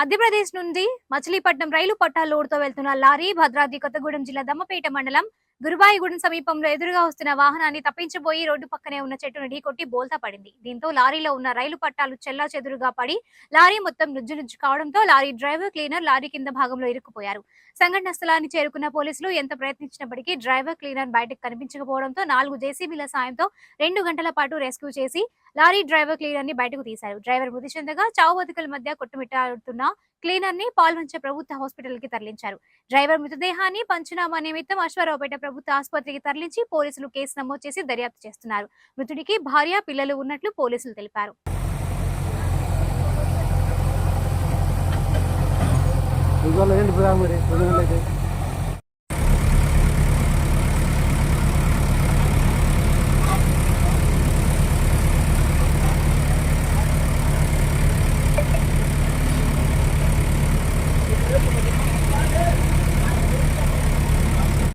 మధ్యప్రదేశ్ నుండి మచిలీపట్నం రైలు పట్టాలు లోడుతో వెళ్తున్న లారీ భద్రాద్రి కొత్తగూడెం జిల్లా దమ్మపేట మండలం గురుబాయిగూడెం సమీపంలో ఎదురుగా వస్తున్న వాహనాన్ని తప్పించబోయి రోడ్డు పక్కనే ఉన్న చెట్టును ఢీకొట్టి బోల్తా పడింది. దీంతో లారీలో ఉన్న రైలు పట్టాలు చెల్లా చెదురుగా పడి లారీ మొత్తం నుజ్జు నుజ్జు కావడంతో లారీ డ్రైవర్ క్లీనర్ లారీ కింద భాగంలో ఇరుక్కుపోయారు. సంఘటన స్థలాన్ని చేరుకున్న పోలీసులు ఎంత ప్రయత్నించినప్పటికీ డ్రైవర్ క్లీనర్ బయటకు కనిపించకపోవడంతో నాలుగు జేసీబీల సాయంతో రెండు గంటల పాటు రెస్క్యూ చేసి లారీ డ్రైవర్ క్లీనర్ని బయటకు తీశారు. డ్రైవర్ మృతి చెందగా చావు బతుకుల మధ్య కొట్టుమిట్టాడుతున్న క్లీనర్ని పాల్వంచ ప్రభుత్వ హాస్పిటల్కి తరలించారు. డ్రైవర్ మృతదేహాన్ని పంచనామా నిమిత్తం అశ్వారావుపేట ప్రభుత్వ ఆసుపత్రికి తరలించి పోలీసులు కేసు నమోదు చేసి దర్యాప్తు చేస్తున్నారు. మృతుడికి భార్య పిల్లలు ఉన్నట్లు పోలీసులు తెలిపారు. ఏంటి మరి